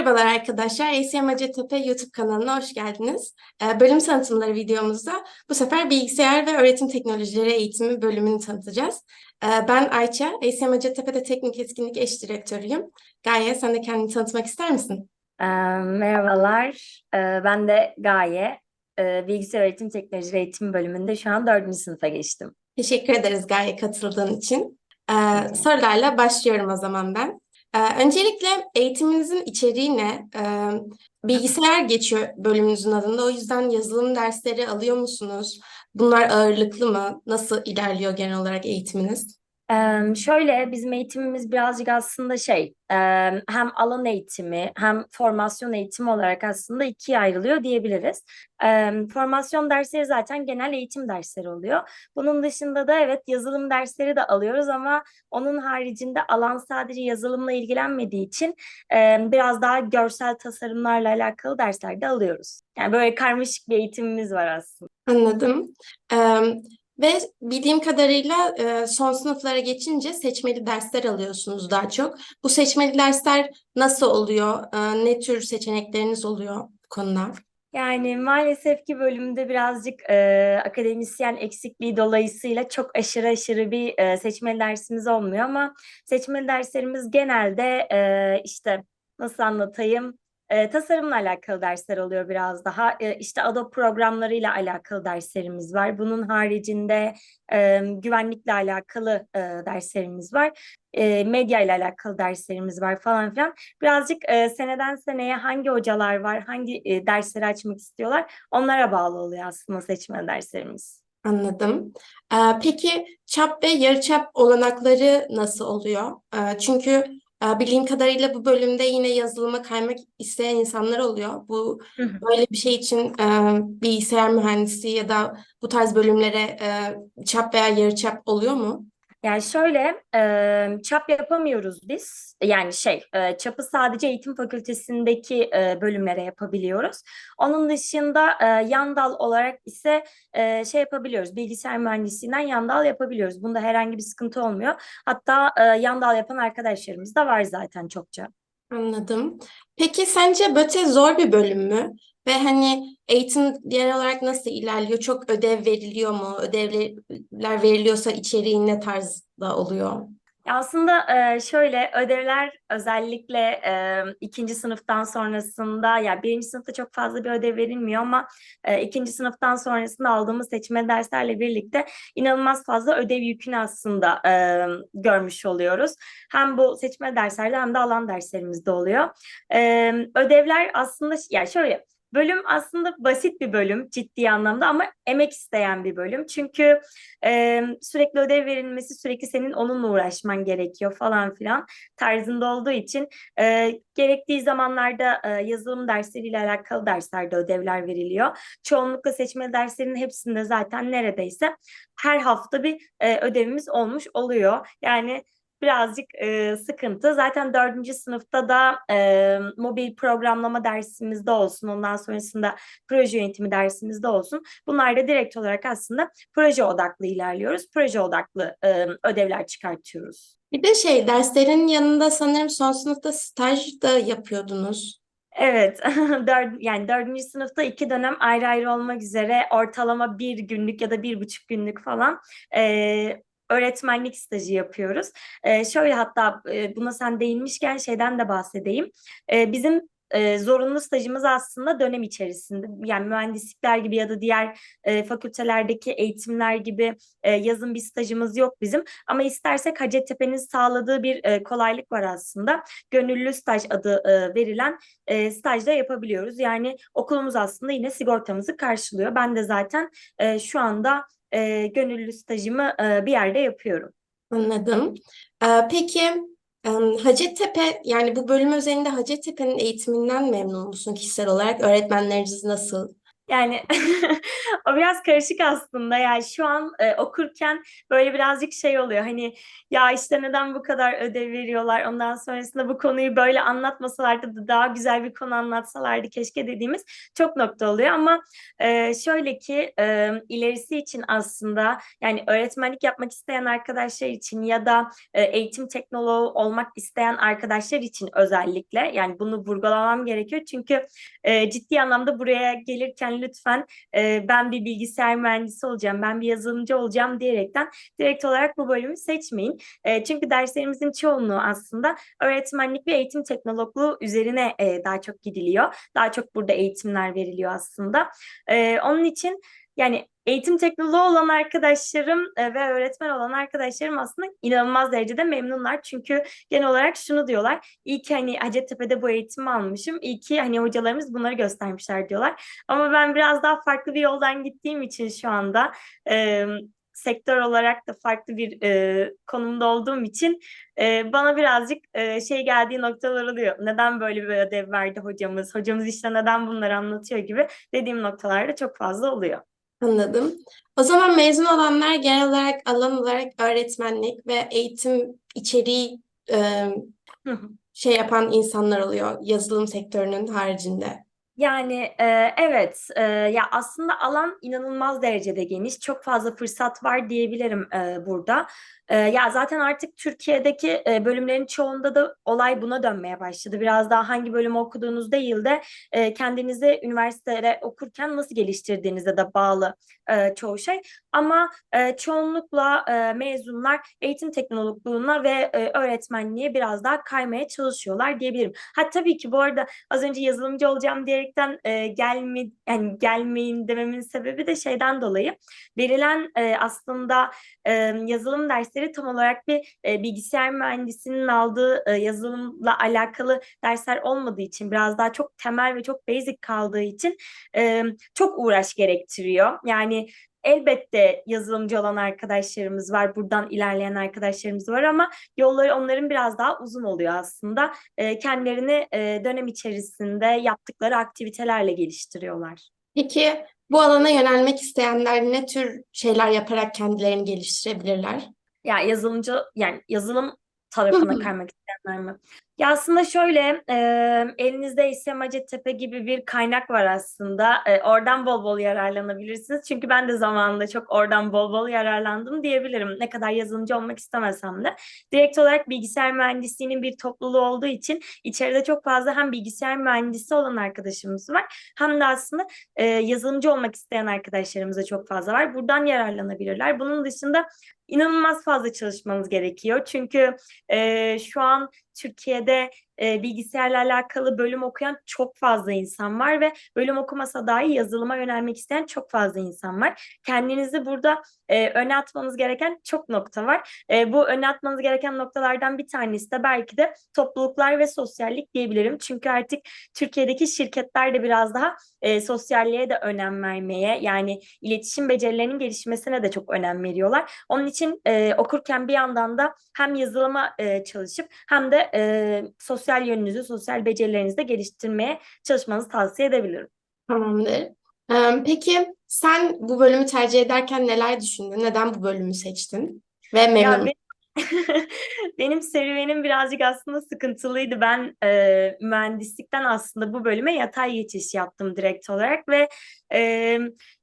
Merhabalar arkadaşlar, ACM Hacettepe YouTube kanalına hoş geldiniz. Ee, Bölüm tanıtımları videomuzda bu sefer bilgisayar ve öğretim teknolojileri eğitimi bölümünü tanıtacağız. Ee, Ben Ayça, ACM Hacettepe'de teknik etkinlik eş direktörüyüm. Gaye, sen de kendini tanıtmak ister misin? Ee, merhabalar, ben de Gaye. Bilgisayar Öğretim Teknolojileri Eğitim bölümünde şu an dördüncü sınıfa geçtim. Teşekkür ederiz Gaye katıldığın için. Sorularla başlıyorum o zaman ben. Ee, öncelikle eğitiminizin içeriği ne? Ee, bilgisayar geçiyor bölümünüzün adında. O yüzden yazılım dersleri alıyor musunuz? Bunlar ağırlıklı mı? Nasıl ilerliyor genel olarak eğitiminiz? Şöyle bizim eğitimimiz birazcık aslında şey hem alan eğitimi hem formasyon eğitimi olarak aslında ikiye ayrılıyor diyebiliriz. Formasyon dersleri zaten genel eğitim dersleri oluyor. Bunun dışında da evet yazılım dersleri de alıyoruz ama onun haricinde alan sadece yazılımla ilgilenmediği için biraz daha görsel tasarımlarla alakalı dersler de alıyoruz. Yani böyle karmaşık bir eğitimimiz var aslında. Anladım. Ee, ve bildiğim kadarıyla e, son sınıflara geçince seçmeli dersler alıyorsunuz daha çok. Bu seçmeli dersler nasıl oluyor? Ee, ne tür seçenekleriniz oluyor bu konuda? Yani maalesef ki bölümde birazcık e, akademisyen eksikliği dolayısıyla çok aşırı aşırı bir e, seçmeli dersimiz olmuyor ama seçmeli derslerimiz genelde e, işte nasıl anlatayım e, tasarımla alakalı dersler oluyor biraz daha E, işte Adobe programlarıyla alakalı derslerimiz var. Bunun haricinde e, güvenlikle alakalı e, derslerimiz var. E, medya ile alakalı derslerimiz var falan filan. Birazcık e, seneden seneye hangi hocalar var, hangi e, dersleri açmak istiyorlar onlara bağlı oluyor aslında seçme derslerimiz. Anladım. Ee, peki çap ve yarıçap olanakları nasıl oluyor? Ee, çünkü bildiğim kadarıyla bu bölümde yine yazılıma kaymak isteyen insanlar oluyor. Bu Hı hı. böyle bir şey için bilgisayar mühendisi ya da bu tarz bölümlere çap veya yarıçap oluyor mu? Yani şöyle çap yapamıyoruz biz. Yani şey çapı sadece eğitim fakültesindeki bölümlere yapabiliyoruz. Onun dışında e, yan dal olarak ise şey yapabiliyoruz. Bilgisayar mühendisliğinden yan dal yapabiliyoruz. Bunda herhangi bir sıkıntı olmuyor. Hatta e, yan dal yapan arkadaşlarımız da var zaten çokça. Anladım. Peki sence BÖTE zor bir bölüm mü? Ve hani eğitim genel olarak nasıl ilerliyor? Çok ödev veriliyor mu? Ödevler veriliyorsa içeriği ne tarzda oluyor? Aslında e, şöyle ödevler özellikle e, ikinci sınıftan sonrasında ya birinci sınıfta çok fazla bir ödev verilmiyor ama e, ikinci sınıftan sonrasında aldığımız seçme derslerle birlikte inanılmaz fazla ödev yükünü aslında görmüş oluyoruz. Hem bu seçme derslerde hem de alan derslerimizde oluyor. Ödevler aslında ya şöyle Bölüm aslında basit bir bölüm ciddi anlamda ama emek isteyen bir bölüm. Çünkü e, sürekli ödev verilmesi, sürekli senin onunla uğraşman gerekiyor falan filan tarzında olduğu için e, gerektiği zamanlarda e, yazılım dersleriyle alakalı derslerde ödevler veriliyor. Çoğunlukla seçmeli derslerin hepsinde zaten neredeyse her hafta bir e, ödevimiz olmuş oluyor. Yani birazcık e, sıkıntı. Zaten dördüncü sınıfta da e, mobil programlama dersimizde olsun, ondan sonrasında proje yönetimi dersimizde olsun. Bunlar da direkt olarak aslında proje odaklı ilerliyoruz. Proje odaklı e, ödevler çıkartıyoruz. Bir de şey derslerin yanında sanırım son sınıfta staj da yapıyordunuz. Evet, dört, yani dördüncü sınıfta iki dönem ayrı ayrı olmak üzere ortalama bir günlük ya da bir buçuk günlük falan e, öğretmenlik stajı yapıyoruz. E, şöyle hatta e, buna sen değinmişken şeyden de bahsedeyim. E, bizim e, zorunlu stajımız aslında dönem içerisinde yani mühendislikler gibi ya da diğer e, fakültelerdeki eğitimler gibi e, yazın bir stajımız yok bizim ama istersek Hacettepe'nin sağladığı bir e, kolaylık var aslında gönüllü staj adı e, verilen e, stajda yapabiliyoruz yani okulumuz aslında yine sigortamızı karşılıyor ben de zaten e, şu anda e, gönüllü stajımı e, bir yerde yapıyorum. Anladım. Ee, peki Hacettepe yani bu bölüm özelinde Hacettepe'nin eğitiminden memnun musun kişisel olarak? Öğretmenleriniz nasıl? Yani o biraz karışık aslında. Yani şu an e, okurken böyle birazcık şey oluyor. Hani ya işte neden bu kadar ödev veriyorlar? Ondan sonrasında bu konuyu böyle anlatmasalardı da daha güzel bir konu anlatsalardı keşke dediğimiz çok nokta oluyor. Ama e, şöyle ki e, ilerisi için aslında yani öğretmenlik yapmak isteyen arkadaşlar için ya da e, eğitim teknoloğu olmak isteyen arkadaşlar için özellikle yani bunu vurgulamam gerekiyor. Çünkü e, ciddi anlamda buraya gelirken lütfen e, ben bir bilgisayar mühendisi olacağım, ben bir yazılımcı olacağım diyerekten direkt olarak bu bölümü seçmeyin. E, çünkü derslerimizin çoğunluğu aslında öğretmenlik ve eğitim teknologluğu üzerine e, daha çok gidiliyor. Daha çok burada eğitimler veriliyor aslında. E, onun için yani eğitim teknoloğu olan arkadaşlarım e, ve öğretmen olan arkadaşlarım aslında inanılmaz derecede memnunlar. Çünkü genel olarak şunu diyorlar. İyi ki hani Hacettepe'de bu eğitimi almışım. İyi ki hani hocalarımız bunları göstermişler diyorlar. Ama ben biraz daha farklı bir yoldan gittiğim için şu anda e, sektör olarak da farklı bir e, konumda olduğum için e, bana birazcık e, şey geldiği noktalar oluyor. Neden böyle bir ödev verdi hocamız? Hocamız işte neden bunları anlatıyor gibi dediğim noktalarda çok fazla oluyor. Anladım. O zaman mezun olanlar genel olarak alan olarak öğretmenlik ve eğitim içeriği e, şey yapan insanlar oluyor yazılım sektörünün haricinde. Yani e, evet e, ya aslında alan inanılmaz derecede geniş. Çok fazla fırsat var diyebilirim e, burada. E, ya zaten artık Türkiye'deki e, bölümlerin çoğunda da olay buna dönmeye başladı. Biraz daha hangi bölümü okuduğunuz değil de e, kendinizi üniversitede okurken nasıl geliştirdiğinize de bağlı e, çoğu şey. Ama e, çoğunlukla e, mezunlar eğitim teknologluğuna ve e, öğretmenliğe biraz daha kaymaya çalışıyorlar diyebilirim. Ha tabii ki bu arada az önce yazılımcı olacağım diyerekten e, gelme yani gelmeyin dememin sebebi de şeyden dolayı verilen e, aslında e, yazılım dersleri tam olarak bir e, bilgisayar mühendisinin aldığı e, yazılımla alakalı dersler olmadığı için biraz daha çok temel ve çok basic kaldığı için e, çok uğraş gerektiriyor. Yani Elbette yazılımcı olan arkadaşlarımız var, buradan ilerleyen arkadaşlarımız var ama yolları onların biraz daha uzun oluyor aslında. E, kendilerini e, dönem içerisinde yaptıkları aktivitelerle geliştiriyorlar. Peki bu alana yönelmek isteyenler ne tür şeyler yaparak kendilerini geliştirebilirler? Ya yazılımcı yani yazılım tarafına kaymak isteyenler mi? Ya aslında şöyle e, elinizde ise Hacettepe gibi bir kaynak var aslında. E, oradan bol bol yararlanabilirsiniz. Çünkü ben de zamanında çok oradan bol bol yararlandım diyebilirim. Ne kadar yazılımcı olmak istemesem de. Direkt olarak bilgisayar mühendisliğinin bir topluluğu olduğu için içeride çok fazla hem bilgisayar mühendisi olan arkadaşımız var. Hem de aslında e, yazılımcı olmak isteyen arkadaşlarımız da çok fazla var. Buradan yararlanabilirler. Bunun dışında inanılmaz fazla çalışmanız gerekiyor. Çünkü e, şu an Türkiye'de e, bilgisayarla alakalı bölüm okuyan çok fazla insan var ve bölüm okumasa dahi yazılıma yönelmek isteyen çok fazla insan var. Kendinizi burada e, öne atmanız gereken çok nokta var. E, bu öne atmanız gereken noktalardan bir tanesi de belki de topluluklar ve sosyallik diyebilirim. Çünkü artık Türkiye'deki şirketler de biraz daha e, sosyalliğe de önem vermeye yani iletişim becerilerinin gelişmesine de çok önem veriyorlar. Onun için e, okurken bir yandan da hem yazılıma e, çalışıp hem de e, sosyal yönünüzü, sosyal becerilerinizi de geliştirmeye çalışmanızı tavsiye edebilirim. Tamamdır. Peki sen bu bölümü tercih ederken neler düşündün? Neden bu bölümü seçtin? Ve memnun Ya benim, benim serüvenim birazcık aslında sıkıntılıydı. Ben e, mühendislikten aslında bu bölüme yatay geçiş yaptım direkt olarak ve e,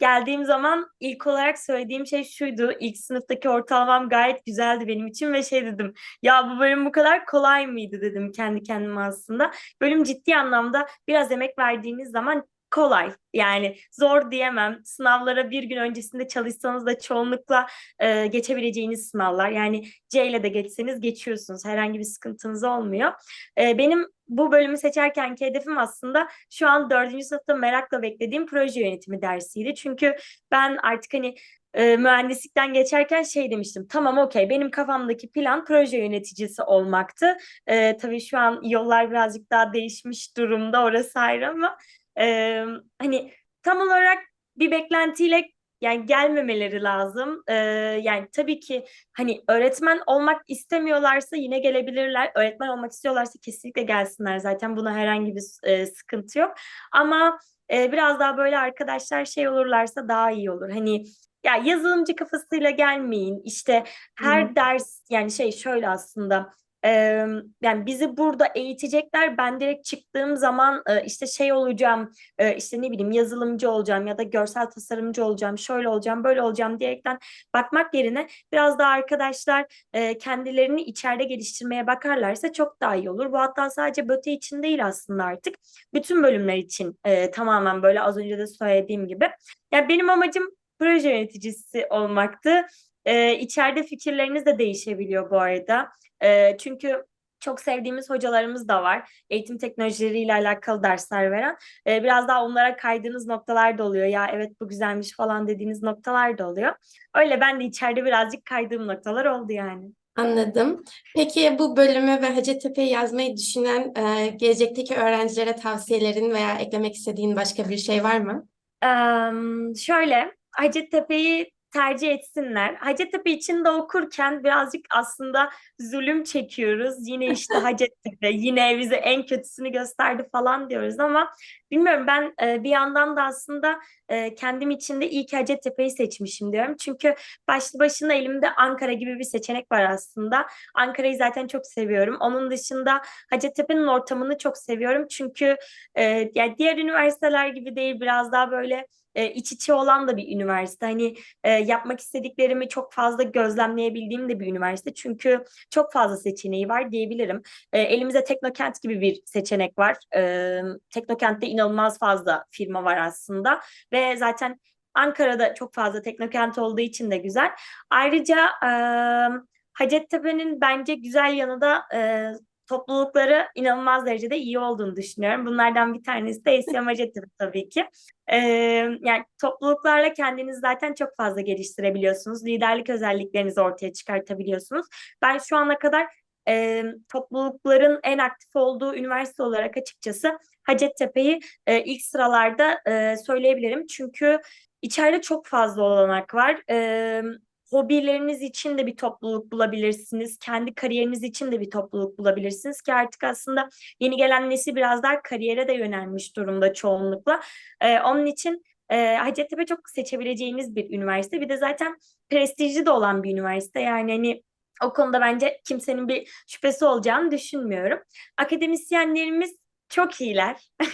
geldiğim zaman ilk olarak söylediğim şey şuydu. İlk sınıftaki ortalamam gayet güzeldi benim için ve şey dedim. Ya bu bölüm bu kadar kolay mıydı dedim kendi kendime aslında. Bölüm ciddi anlamda biraz emek verdiğiniz zaman kolay. Yani zor diyemem. Sınavlara bir gün öncesinde çalışsanız da çoğunlukla e, geçebileceğiniz sınavlar. Yani C ile de geçseniz geçiyorsunuz. Herhangi bir sıkıntınız olmuyor. E, benim bu bölümü seçerkenki hedefim aslında şu an dördüncü sınıfta merakla beklediğim proje yönetimi dersiydi. Çünkü ben artık hani e, mühendislikten geçerken şey demiştim. Tamam okey benim kafamdaki plan proje yöneticisi olmaktı. E, tabii şu an yollar birazcık daha değişmiş durumda orası ayrı ama e, hani tam olarak bir beklentiyle yani gelmemeleri lazım. Ee, yani tabii ki hani öğretmen olmak istemiyorlarsa yine gelebilirler. Öğretmen olmak istiyorlarsa kesinlikle gelsinler. Zaten buna herhangi bir e, sıkıntı yok. Ama e, biraz daha böyle arkadaşlar şey olurlarsa daha iyi olur. Hani ya yazılımcı kafasıyla gelmeyin. İşte her Hı. ders yani şey şöyle aslında e, yani bizi burada eğitecekler. Ben direkt çıktığım zaman e, işte şey olacağım e, işte ne bileyim yazılımcı olacağım ya da görsel tasarımcı olacağım, şöyle olacağım, böyle olacağım diyerekten bakmak yerine biraz daha arkadaşlar e, kendilerini içeride geliştirmeye bakarlarsa çok daha iyi olur. Bu hatta sadece BÖTE için değil aslında artık. Bütün bölümler için e, tamamen böyle az önce de söylediğim gibi. Yani benim amacım proje yöneticisi olmaktı. E, içeride fikirleriniz de değişebiliyor bu arada. E, çünkü çok sevdiğimiz hocalarımız da var. Eğitim teknolojileriyle alakalı dersler veren. E, biraz daha onlara kaydığınız noktalar da oluyor. Ya evet bu güzelmiş falan dediğiniz noktalar da oluyor. Öyle ben de içeride birazcık kaydığım noktalar oldu yani. Anladım. Peki bu bölümü ve Hacettepe'yi yazmayı düşünen e, gelecekteki öğrencilere tavsiyelerin veya eklemek istediğin başka bir şey var mı? Eee, şöyle Hacettepe'yi tercih etsinler. Hacettepe için de okurken birazcık aslında zulüm çekiyoruz. Yine işte Hacettepe yine bize en kötüsünü gösterdi falan diyoruz ama bilmiyorum ben e, bir yandan da aslında e, kendim için de iyi ki Hacettepe'yi seçmişim diyorum. Çünkü başlı başına elimde Ankara gibi bir seçenek var aslında. Ankara'yı zaten çok seviyorum. Onun dışında Hacettepe'nin ortamını çok seviyorum. Çünkü e, yani diğer üniversiteler gibi değil biraz daha böyle e, iç içe olan da bir üniversite. Hani e, yapmak istediklerimi çok fazla gözlemleyebildiğim de bir üniversite. Çünkü çok fazla seçeneği var diyebilirim. E, elimizde Teknokent gibi bir seçenek var. E, Teknokent'te inanılmaz fazla firma var aslında ve zaten Ankara'da çok fazla Teknokent olduğu için de güzel. Ayrıca e, Hacettepe'nin bence güzel yanı da e, toplulukları inanılmaz derecede iyi olduğunu düşünüyorum. Bunlardan bir tanesi de ACM Hacettepe tabii ki. Ee, yani topluluklarla kendinizi zaten çok fazla geliştirebiliyorsunuz. Liderlik özelliklerinizi ortaya çıkartabiliyorsunuz. Ben şu ana kadar e, toplulukların en aktif olduğu üniversite olarak açıkçası Hacettepe'yi e, ilk sıralarda e, söyleyebilirim. Çünkü içeride çok fazla olanak var. E, hobileriniz için de bir topluluk bulabilirsiniz. Kendi kariyeriniz için de bir topluluk bulabilirsiniz ki artık aslında yeni gelen nesil biraz daha kariyere de yönelmiş durumda çoğunlukla. Ee, onun için e, Hacettepe çok seçebileceğiniz bir üniversite. Bir de zaten prestijli de olan bir üniversite. Yani hani o konuda bence kimsenin bir şüphesi olacağını düşünmüyorum. Akademisyenlerimiz çok iyiler.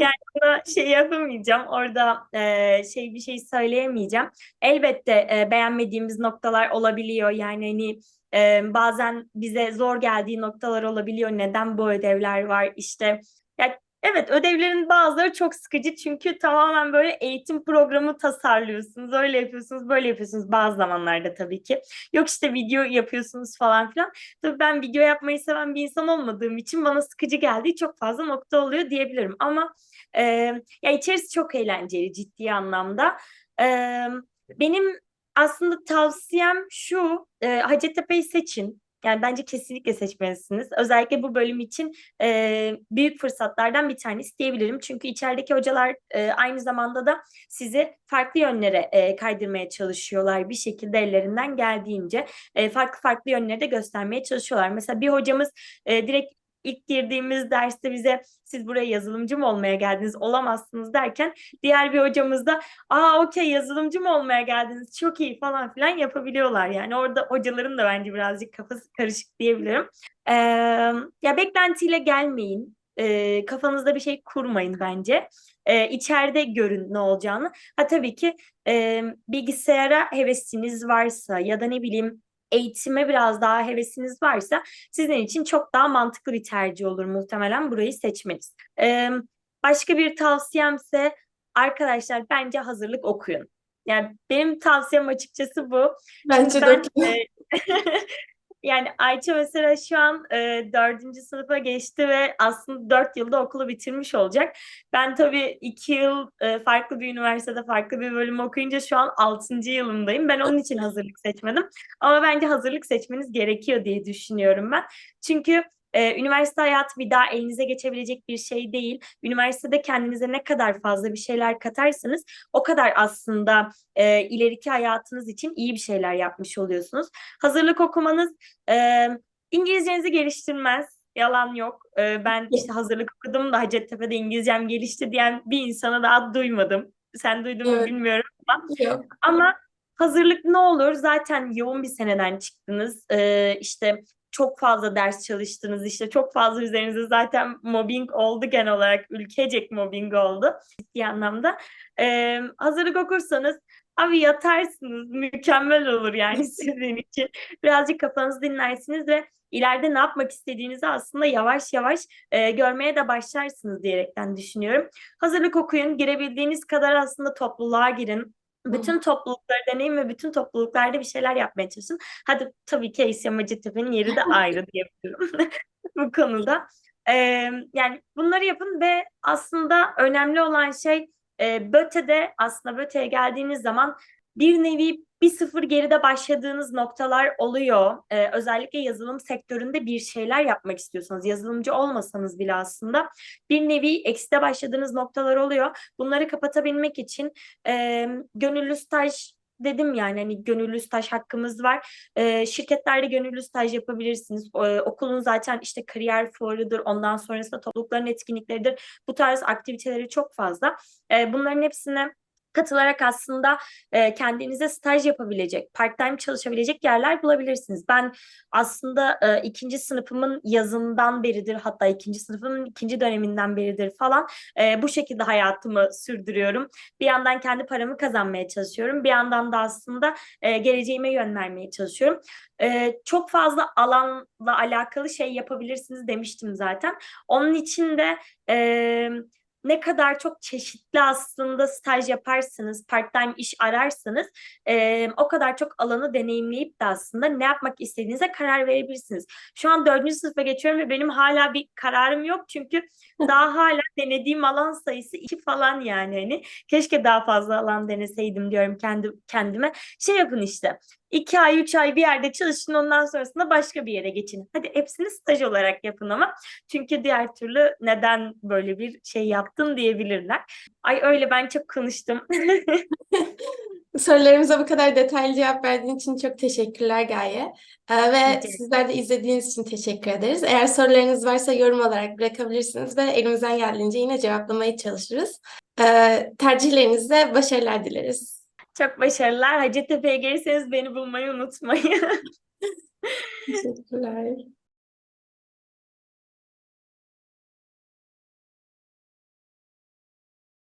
Yani buna şey yapamayacağım. Orada e, şey bir şey söyleyemeyeceğim. Elbette e, beğenmediğimiz noktalar olabiliyor. Yani hani e, bazen bize zor geldiği noktalar olabiliyor. Neden bu ödevler var? İşte evet ödevlerin bazıları çok sıkıcı çünkü tamamen böyle eğitim programı tasarlıyorsunuz. Öyle yapıyorsunuz, böyle yapıyorsunuz bazı zamanlarda tabii ki. Yok işte video yapıyorsunuz falan filan. Tabii ben video yapmayı seven bir insan olmadığım için bana sıkıcı geldiği çok fazla nokta oluyor diyebilirim. Ama e, ya içerisi çok eğlenceli ciddi anlamda. E, benim aslında tavsiyem şu, e, Hacettepe'yi seçin. Yani bence kesinlikle seçmelisiniz. Özellikle bu bölüm için e, büyük fırsatlardan bir tanesi diyebilirim. Çünkü içerideki hocalar e, aynı zamanda da sizi farklı yönlere e, kaydırmaya çalışıyorlar bir şekilde ellerinden geldiğince. E, farklı farklı yönleri de göstermeye çalışıyorlar. Mesela bir hocamız e, direkt ilk girdiğimiz derste bize siz buraya yazılımcı mı olmaya geldiniz olamazsınız derken diğer bir hocamız da aa okey yazılımcı mı olmaya geldiniz çok iyi falan filan yapabiliyorlar. Yani orada hocaların da bence birazcık kafası karışık diyebilirim. Ee, ya beklentiyle gelmeyin. Ee, kafanızda bir şey kurmayın bence. Ee, içeride görün ne olacağını. Ha tabii ki e, bilgisayara hevesiniz varsa ya da ne bileyim eğitime biraz daha hevesiniz varsa sizin için çok daha mantıklı bir tercih olur muhtemelen burayı seçmeniz. Ee, başka bir tavsiyemse arkadaşlar bence hazırlık okuyun. Yani benim tavsiyem açıkçası bu. Bence de Ben e, yani Ayça mesela şu an e, dördüncü sınıfa geçti ve aslında dört yılda okulu bitirmiş olacak. Ben tabii iki yıl e, farklı bir üniversitede farklı bir bölüm okuyunca şu an altıncı yılımdayım. Ben onun için hazırlık seçmedim. Ama bence hazırlık seçmeniz gerekiyor diye düşünüyorum ben. Çünkü ee, üniversite hayatı bir daha elinize geçebilecek bir şey değil. Üniversitede kendinize ne kadar fazla bir şeyler katarsanız o kadar aslında e, ileriki hayatınız için iyi bir şeyler yapmış oluyorsunuz. Hazırlık okumanız e, İngilizcenizi geliştirmez. Yalan yok. Ee, ben işte hazırlık okudum da Hacettepe'de İngilizcem gelişti diyen bir insana daha duymadım. Sen duydun mu Evet. bilmiyorum ama. Yok. Ama hazırlık ne olur? Zaten yoğun bir seneden çıktınız. Ee, işte çok fazla ders çalıştınız. İşte çok fazla üzerinizde zaten mobbing oldu genel olarak. Ülkecek mobbing oldu ciddi anlamda. Ee, hazırlık okursanız abi yatarsınız. Mükemmel olur yani sizin için. Birazcık kafanızı dinlersiniz ve ileride ne yapmak istediğinizi aslında yavaş yavaş e, görmeye de başlarsınız diyerekten düşünüyorum. Hazırlık okuyun. Girebildiğiniz kadar aslında topluluğa girin. Bütün toplulukları deneyin ve bütün topluluklarda bir şeyler yapmaya çalışın. Hadi tabii ki Esyam Hacettepe'nin yeri de ayrı diyebilirim bu konuda. Ee, yani bunları yapın ve aslında önemli olan şey e, BÖTE'de aslında BÖTE'ye geldiğiniz zaman bir nevi bir sıfır geride başladığınız noktalar oluyor. Ee, özellikle yazılım sektöründe bir şeyler yapmak istiyorsanız, yazılımcı olmasanız bile aslında bir nevi ekside başladığınız noktalar oluyor. Bunları kapatabilmek için e, gönüllü staj dedim yani hani gönüllü staj hakkımız var. E, şirketlerde gönüllü staj yapabilirsiniz. E, okulun zaten işte kariyer fuarıdır, ondan sonrasında toplulukların etkinlikleridir. Bu tarz aktiviteleri çok fazla. E, bunların hepsine katılarak aslında e, kendinize staj yapabilecek, part-time çalışabilecek yerler bulabilirsiniz. Ben aslında e, ikinci sınıfımın yazından beridir, hatta ikinci sınıfımın ikinci döneminden beridir falan e, bu şekilde hayatımı sürdürüyorum. Bir yandan kendi paramı kazanmaya çalışıyorum. Bir yandan da aslında e, geleceğime yön vermeye çalışıyorum. E, çok fazla alanla alakalı şey yapabilirsiniz demiştim zaten. Onun için de e, ne kadar çok çeşitli aslında staj yaparsanız, part-time iş ararsanız e, o kadar çok alanı deneyimleyip de aslında ne yapmak istediğinize karar verebilirsiniz. Şu an dördüncü sınıfa geçiyorum ve benim hala bir kararım yok çünkü daha hala denediğim alan sayısı iki falan yani hani keşke daha fazla alan deneseydim diyorum kendi kendime. Şey yapın işte iki ay üç ay bir yerde çalışın ondan sonrasında başka bir yere geçin. Hadi hepsini staj olarak yapın ama çünkü diğer türlü neden böyle bir şey yaptın diyebilirler. Ay öyle ben çok konuştum. Sorularımıza bu kadar detaylı cevap verdiğin için çok teşekkürler Gaye. Ee, ve sizler de izlediğiniz için teşekkür ederiz. Eğer sorularınız varsa yorum olarak bırakabilirsiniz ve elimizden geldiğince yine cevaplamaya çalışırız. Ee, tercihlerinizde başarılar dileriz. Çok başarılar. Hacettepe'ye gelirseniz beni bulmayı unutmayın. Teşekkürler.